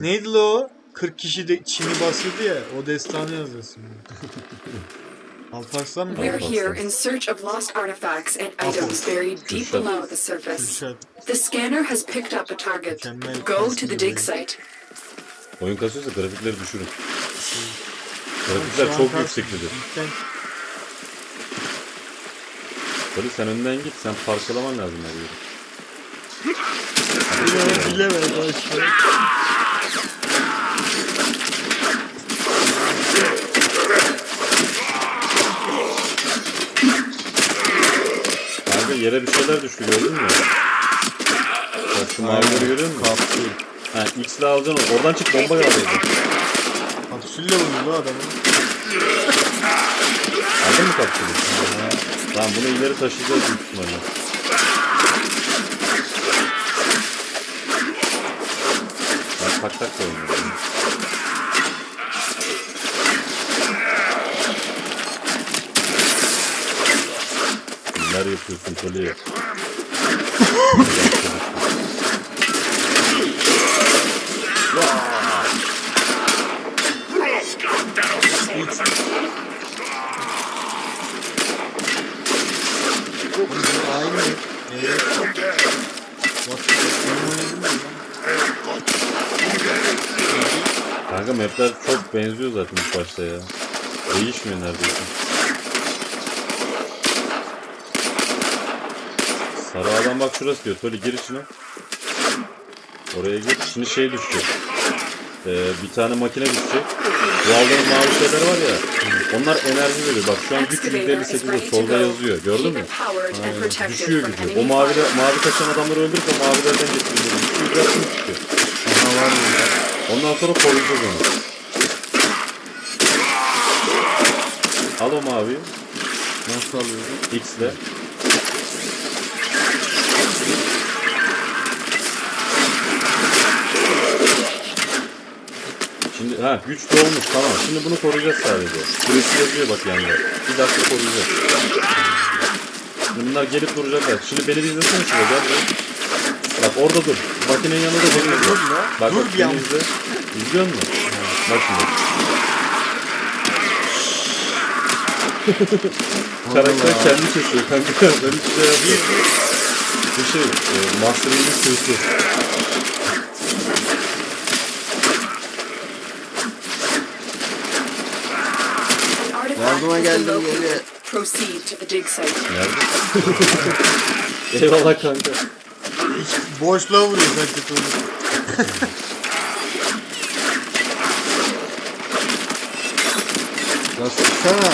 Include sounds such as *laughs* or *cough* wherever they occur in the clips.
Neydi o? 40 kişi de Çin'i basıyordu ya. O destanı yazıyorsun. *laughs* Alparslan mı? We're here in search of lost artifacts and items buried deep below the surface. The scanner has picked up a target. Go to the dig site. Oyun kasıyorsa grafikleri düşürün. Grafikler çok yükseklidir. Sen Böyle sen önden git. Sen parçalaman lazım her yeri. bile bilemez başla. Kanka yere bir şeyler düştü gördün mü? Bak şu mavileri görüyor musun? Kapsül. Ha X'le alacaksın onu. Oradan çık bomba yağdıydı. Kapsülle vurdu adamı. Aldın mı kapsülü? Tamam bunu ileri taşıyacağız büyük ihtimalle. Ben tak tak da oynuyorum. Neler yapıyorsun lan. Kanka mapler çok benziyor zaten ilk başta ya. Değişmiyor neredeyse. Sarı adam bak şurası diyor. Toli gir içine. Oraya gir. Şimdi şey düşecek. Ee, bir tane makine düşecek. Bu aldığın mavi şeyler var ya. Onlar enerji veriyor. Bak şu an güç Excavator is %58'de ready to solda yazıyor. Gördün mü? protected Düşüyor gücü. O mavi, mavi kaçan adamları öldürüp o mavilerden getiriyor. Gücü yaptım çıkıyor. Aha var burada. Ondan sonra koruyacağız onu. Al o maviyi. Nasıl alıyordu? X'le. Şimdi ha güç dolmuş tamam. Şimdi bunu koruyacağız sadece. Süresi yazıyor bak yanında. Bir dakika koruyacağız. Şimdi bunlar gelip duracaklar. Şimdi beni bir izlesene şurada gel buraya. Bak orada dur. Makinenin yanında beni izle. Bak bak bir beni izle. İzliyor musun? Bak şimdi. *laughs* Karakter kendi kesiyor kanka. *laughs* Ben hiç şey yapmıyorum. Bu şey, e, Master Yi'nin sırtı. An artifact Yardıma geldim geri. Proceed to the dig site. Nerede? *laughs* Eyvallah kanka. Boşluğa vuruyor sanki Tony. *laughs* Ya sıksana.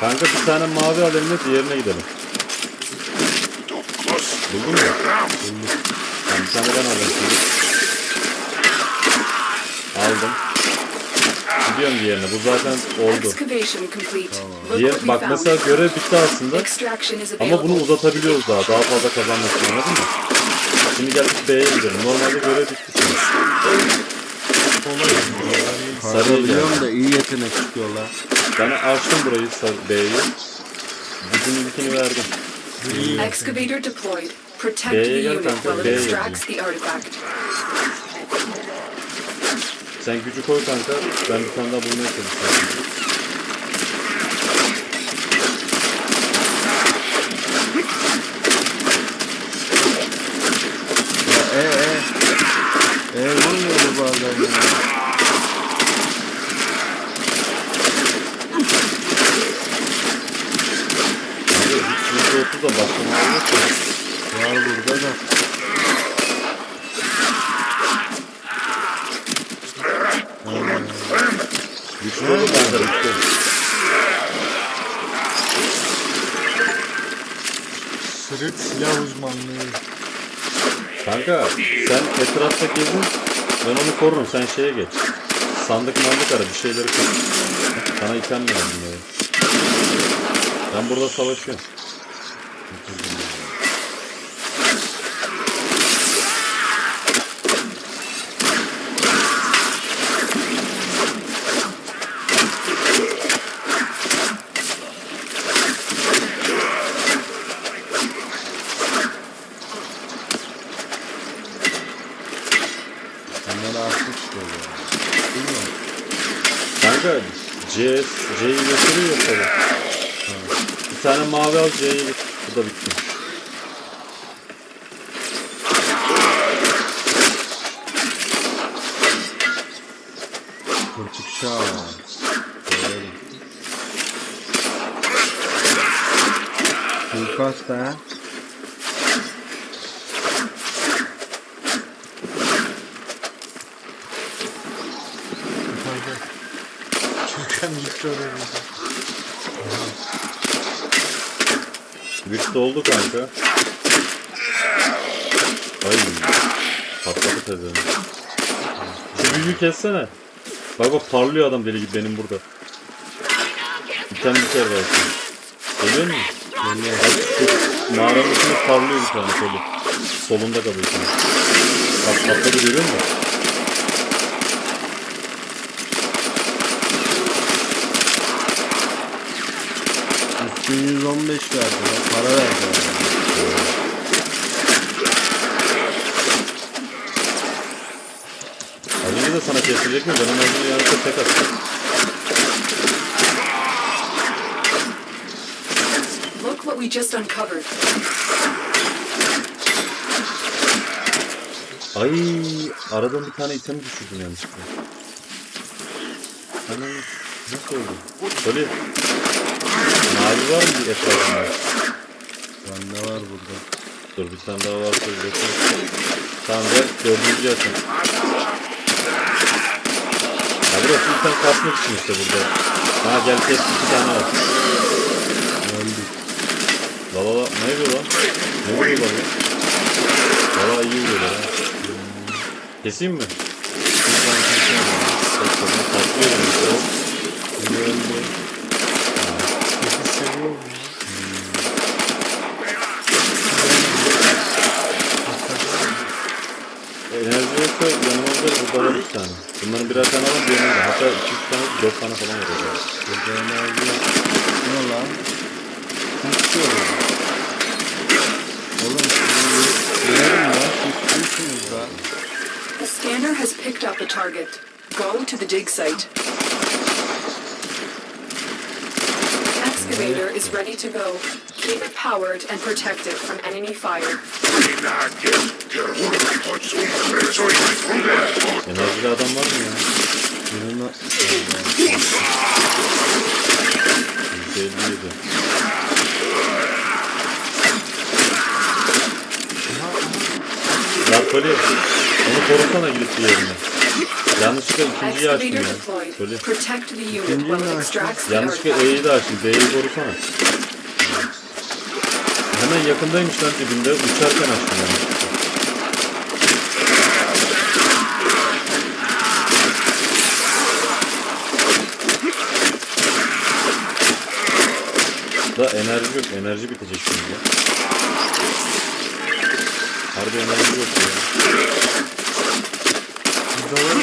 Kanka bir tane mavi al eline diğerine gidelim. Buldun mu? Buldum. Tamam bir tane ben alayım şimdi. Aldım. Gidiyorum diğerine. Bu zaten oldu. Excavation complete. Look Diğer, what we bak found. mesela görev bitti aslında. Extraction is Ama bunu available. uzatabiliyoruz daha. Daha fazla kazanmak için anladın mı? Şimdi gel biz B'ye gidelim. Normalde görev bitti şimdi. Sarıya da iyi yetenek çıkıyorlar. Ben açtım burayı B'yi. Gücün ilkini verdim. Excavator deployed. Protect B'ye the gel unit kanka, while B'ye it gel. extracts the artifact. Sen gücü koy kanka. Ben bir tane daha bulmaya çalışıyorum. Ya e e. E vurmuyor bu bazen ya. Kanka güç %30 da yok ya. Var burada da. Güçlü olur kanka güçlü. Sırık silah uzmanlığı. Kanka sen etrafta gezin. Ben onu korurum. Sen şeye geç. Sandık mandık ara bir şeyleri koy. Sana item lazım böyle. Ben burada savaşıyorum. Kanka C, C'yi gösteriyor tabii. Ha. Bir tane mavi al C'yi git. Bu da bitti. Kurtuk şans. Doğru. Kanka. Türkan gitti oraya. Güç doldu kanka. Ay. Patladı pezevenk. Şu büyüyü kessene. Bak bak parlıyor adam deli gibi benim burada. Bir tane biter belki. Görüyor musun? Bak şu mağaranın içinde parlıyor bir tane kolu. Solunda kalıyor sana. Bak patladı görüyor musun? Üstün 115 verdi lan. Para verdi yani. Az önce de sana kesilecek mi? Ben onu yanlışlıkla tek attım. Look what we just uncovered. Ay aradan bir tane item düşürdüm yanlışlıkla. Ana nasıl oldu? Böyle mavi var mı etrafında? Bende var burada. Dur bir tane daha varsa üretim. Tamam gel dördüncü yakın. Ya burası item kasmak için işte burada. Ha gel kes iki tane al. Öldük. La la la ne yapıyor lan? Ne vuruyorlar ya? Valla iyi vuruyorlar ha. Keseyim mi? Kaçalım. Çok çok patlıyorum işte o. Biri öldü. Sekiz seviyor mu? Enerji yoksa yanımızda burada var iki tane. Bunların birer tane alalım bir yanımda. Hatta iki üç tane dört tane falan orada. Burada enerji yok. Ne lan? Kusuyorum. that. The scanner has picked up the target. Go to the dig site. Excavator is ready to go. Keep it powered and protected from enemy fire. En azıcık adam var mı ya? İnanılmaz. %57. Ya Koli, onu korusana gidip yerine. Yanlışlıkla ikinciyi açtım ya. Koli. İkinciyi mi açtın? Yanlışlıkla E'yi de açtım. D'yi korusana. Hemen yakındaymış lan dibinde. Uçarken açtım yani. Da enerji yok. Enerji bitecek şimdi ya. Harbi enerji yok ya. Burada var.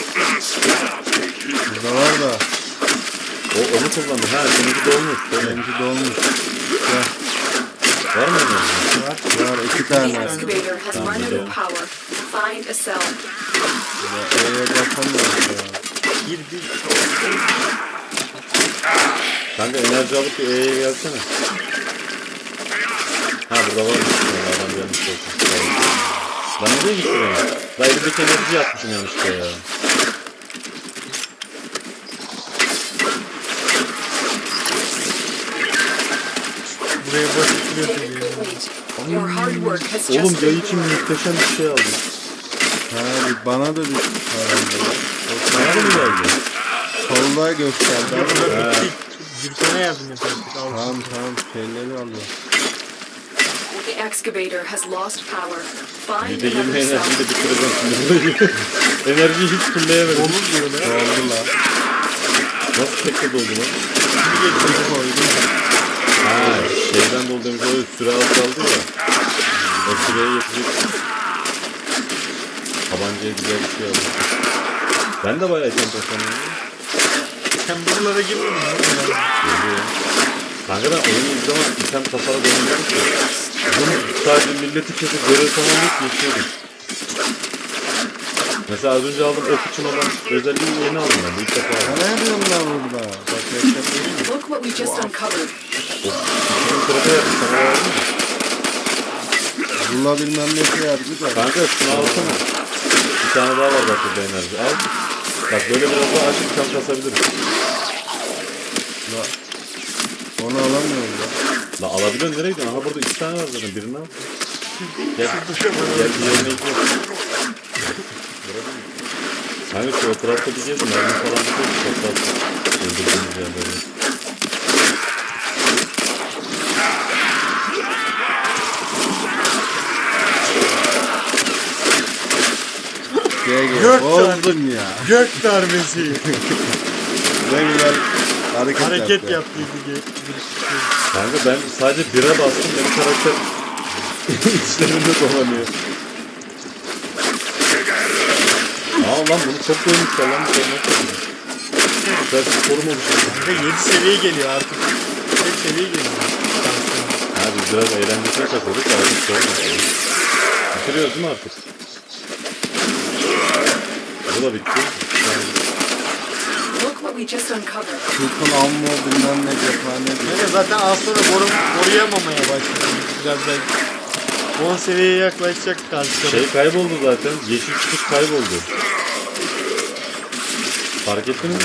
Burada var da. O onu kullandı. Ha seninki dolmuş. Benimki dolmuş. Gel. Var mı enerji? Var iki The tane. Tamam, güzel. Ya E'ye basamıyoruz ya. Gir bir. Kanka enerji alıp bir E'ye gelsene. Ha burada var mı? Adam gelmiş olsun. Lan nereye gitti benim? Daha elimdeki enerji yapmışım yanlışlıkla ya. Buraya ya. has Oğlum yay için muhteşem bir şey aldım. Ha bir bana da düştü herhalde. Sana da mı geldi? Solda gösterdi ama. Ha. Yardım et artık. Al. Tamam tamam şeyleri alıyor. Excavator has lost power. Find %20 another enerjiyi cell. de bitireceğim şimdi. *laughs* Enerjiyi hiç fulleyemedim. Olur diyor lan. Oldu lan. Nasıl tekte doldu lan? Ha şeyden doldu demiş o süre az kaldı ya. O süreye yetecek. Tabancaya güzel bir şey aldım. Ben de bayağı item tasarlıyorum. Sen buralara girme mi? Geliyor. Kanka ben oyunu zaman item tasarı dönüyorum ki. Bunu sadece milleti kesip görev tamamlayıp geçiyordum. Mesela az önce aldım ok için olan özelliği yeni aldım ben. İlk defa aldım. Ne yapıyorsun lan burada? Bak yaşatayım. Look what we just uncovered. Şimdi sırada yaptım. Sana verdin mi? Zula bilmem ne şey yap güzel. Kanka şunu alsana. Bir tane daha var bak burada enerji. Al. Bak böyle biraz daha açıp kan kasabiliriz. La. Onu alamıyorum ya. La alabiliyorsun nereye gidiyorsun? Aha burada iki tane var zaten. Birini al. Gel. Gel diğerine gidiyor. Kanka şu etrafta bir gezin. Mermi falan bir şey çok tatlı. Öldürdüğümüz yerleri. Gel gel. Gök Bozdun ya. Gök darbesi. *laughs* Ne güzel hareket, Hareket yaptı. yaptıydı. Kanka ben sadece bire bastım. Benim karakter içlerinde dolanıyor. Aa lan bunu çok koymuşlar lan. Bu sormak. Güzel sporum oluşuyor. Kanka 7 seviye geliyor artık. 8 seviye geliyor. Ha biz biraz eğlencesine takıldık da artık sorma. Bitiriyoruz mi artık? Bu da bitti. Look we just uncovered. Türk'ün ammo bilmem ne cephane. Kanka zaten az sonra koru, koruyamamaya başladı. Birazdan 10 seviyeye yaklaşacak karşı taraf. Şey kayboldu zaten. Yeşil çıkış kayboldu. Fark ettiniz mi?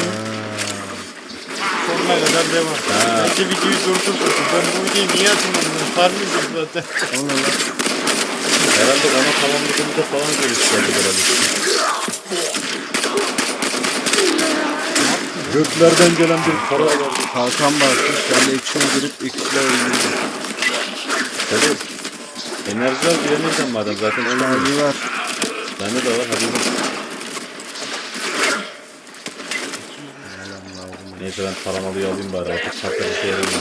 Sonuna kadar devam. Ha. Bence videoyu durdursun. Ben bu videoyu niye atmadım? Farmlayacağım zaten. O ne lan? Herhalde ona tamamladığımızda falan geliştirdik herhalde. Göklerden gelen bir kara vardı. Kalkan basmış. Ben de içine girip ikisiyle öldürdüm. Tabii. Enerji al diyemeyeceğim madem zaten ölmüyor. Hadi ver. Bende de var hadi. Neyse ben taramalıyı alayım bari artık çakta bir şey yaramıyor.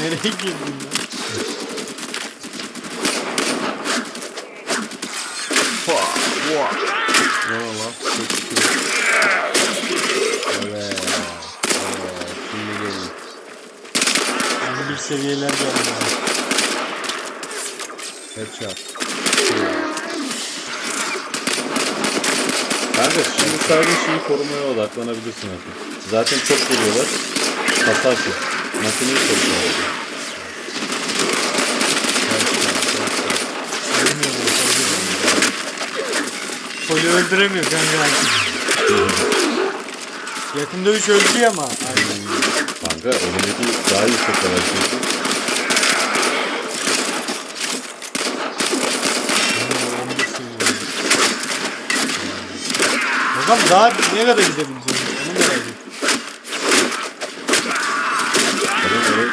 Nereye girdin ya? Var lan? Evet. Evet. Şimdi gelin. Yani bir seviyeler geldi. Headshot. Kanka şimdi sadece şeyi korumaya odaklanabilirsin artık. Zaten çok geliyorlar. Hasar çok. Makineyi koruyor. Poli öldüremiyor kanka. Yakında 3 öldü ama. Aynen. Kanka önündeki daha yüksek level çünkü. Bakalım daha ne kadar gidebileceğiz? Onu merak ediyorum.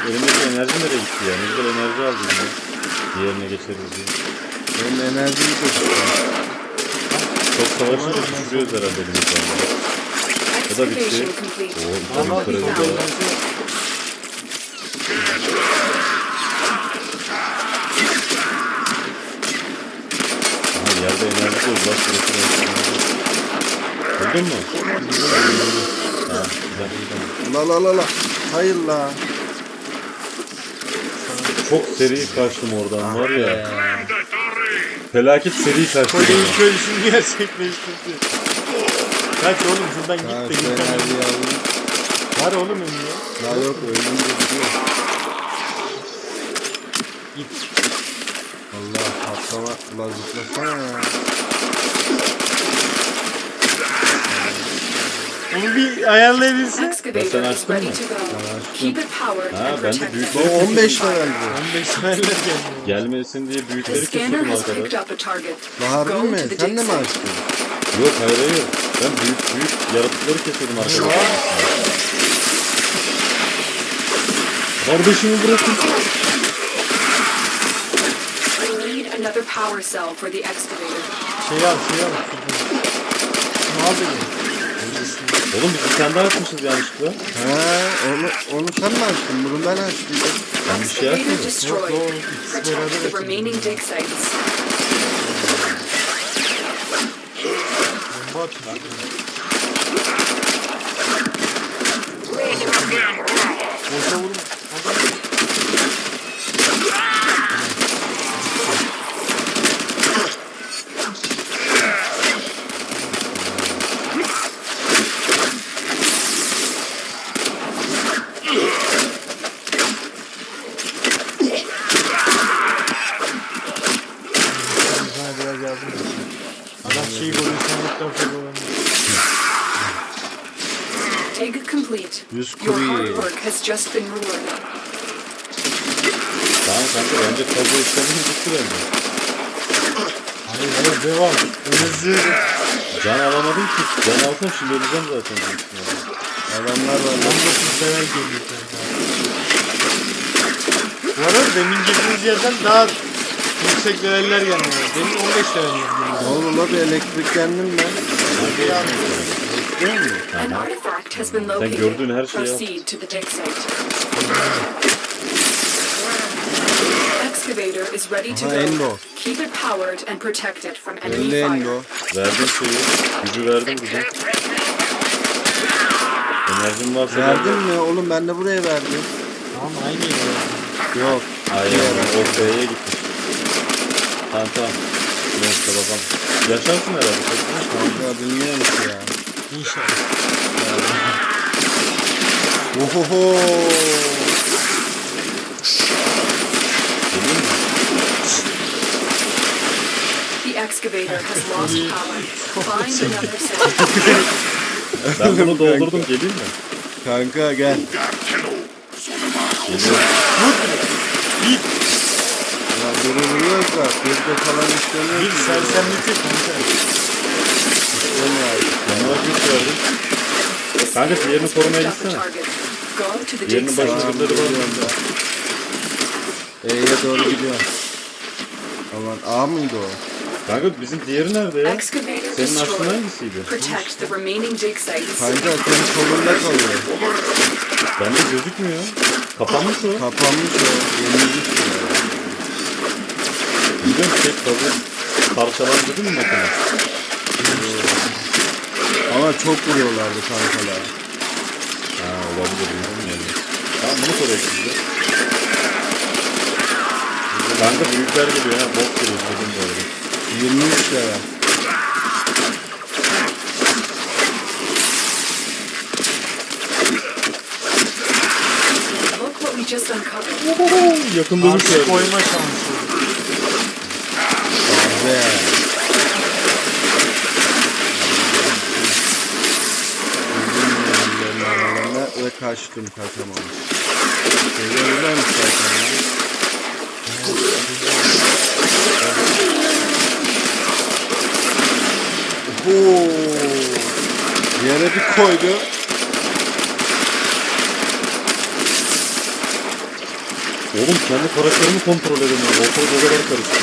Elimdeki enerji nereye gitti ya? Ne güzel enerji aldım ya. Diğerine geçeriz diye. Benim enerjimi tutuyor. Çok savaşınca düşürüyoruz herhalde onları. O da bitti. Complete. Oo, Ama vitamin bir kırıldı. Aha yerde enerji dolu. Bak burası Öldün mü? Ha, güzel. La la la la. Hayır la. Çok seri kaçtım oradan var ya. Felaket seri kaçtım. Poli'nin köylüsünü gerçekleştirdi. Kaç oğlum şuradan git de git. Var oğlum önüne. La yok ölünce gidiyor. Git. Allah patlama. La zıplasana ya. Onu bir ayarlayabilsin. Excavator sen açtın mı? Ha ben de O 15 level bu. 15 severler gelmiyor. gelmesin diye büyükleri picked arkadaş. Go mi? Sen de mi açtın? Yok hayır hayır. Ben büyük büyük yaratıkları kesiyordum arkadaş. Kardeşimi bırakın. Another power cell for the excavator. Şey al şey al. Ne yapıyor? Oğlum biz bir tane daha açmışız yanlışlıkla. He onu, onu sen mi açtın? Bunu ben açtıydım. Ben bir şey açmadım. Yok, yok, ikisi beraber sites. Bomba. Boşa vurma. Adam- complete. Yüz Your kuru hard ye. work has just been rewarded. Tamam kanka bence fazla işlemimiz bitti bence. Hayır hayır devam. Hızlı. Can alamadım ki. Can alsam şimdi öleceğim zaten. Adamlar var lan. 19 level geliyor. Bu arada demin girdiğiniz yerden daha yüksek leveller gelmiyor. Demin 15 level Ne geliyor. oldu la bir elektriklendim ben. Değil mi? An artifact has been located. gördüğün her şeyi. Proceed to the dig site. Excavator is ready to go. Keep it powered and protected from enemy fire. Verdim şeyi. Gücü verdim gücü. Enerjim varsa Verdin mi? Oğlum ben de buraya verdim. Tamam aynı yer. Yok. Hayır o B'ye gitmiş. Tamam tamam. Neyse bakalım. Yaşarsın herhalde. Kanka bilmiyorum. İnşallah. Ohoho. The excavator has lost power. Find another site. Ben bunu doldurdum geleyim mi? Kanka gel. Ya vuruyoruz da bir de falan işlemiyor Bir ki. sersemleti kanka. İşlemiyor. Yanına güç verdim. Kanka, diğerini korumaya gitsene. Diğerinin başında birileri var. geliyorum ben. E'ye doğru gidiyor. Aman A mıydı o? Kanka bizim diğeri nerede ya? Senin açtığın hangisiydi? Kanka senin solunda kalıyor. Bende gözükmüyor. Kapanmış o. Kapanmış o. Yenilmiş o. Biliyorum şey kazı parçalandı değil mi makine? Ama çok vuruyorlardı kankalar. Ha olabilir bilmiyorum yani. Tamam bunu koruyoruz biz de. Kanka büyükler geliyor ha. Bok geliyor dedim arada. 23 lira. Yakın dövüş Artık verdi. koyma şansı. Ve kaçtım. Geliyorlarmış zaten ya. Oho! Yere bir koydu. Oğlum kendi karakterimi kontrol edemiyorum. Ortalık o kadar karıştı.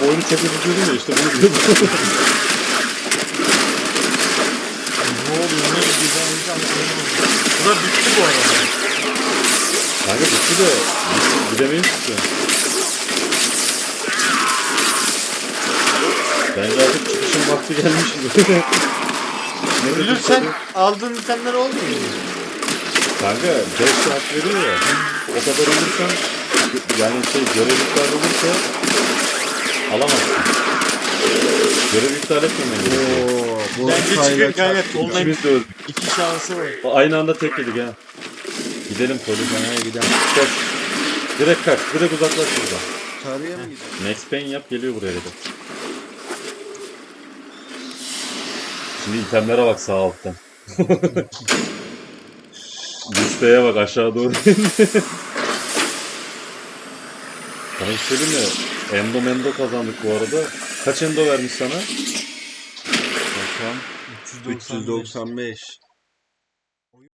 Bu oyunu çok üzüldüm ya işte bunu diyordum. Ne oluyor ne güzel insan Bu da bitti bu arada. Kanka bitti de gidemeyiz ki. Bence artık çıkışın vakti gelmiş gibi. *laughs* Ölürsen aldığın itemler olmuyor mu? Kanka 5 saat veriyor ya. O kadar olursan yani şey görev iptal olursa alamazsın. Görev iptal etmemen gerekiyor. Bu Bence çıkar kanka. İkimiz de öldük. iki şansı var. Aynı anda tek yedik ha. Gidelim polis. Bana gidelim. Koş. Direkt kaç. Direkt uzaklaş buradan. Çağrıya mı gidelim? Max Payne yap geliyor buraya dedi. Şimdi itemlere bak sağ alttan. *laughs* Listeye bak aşağı doğru. *laughs* Sana hiç söyleyeyim mi? Endo mendo kazandık bu arada. Kaç endo vermiş sana? Bakalım. 395. 395.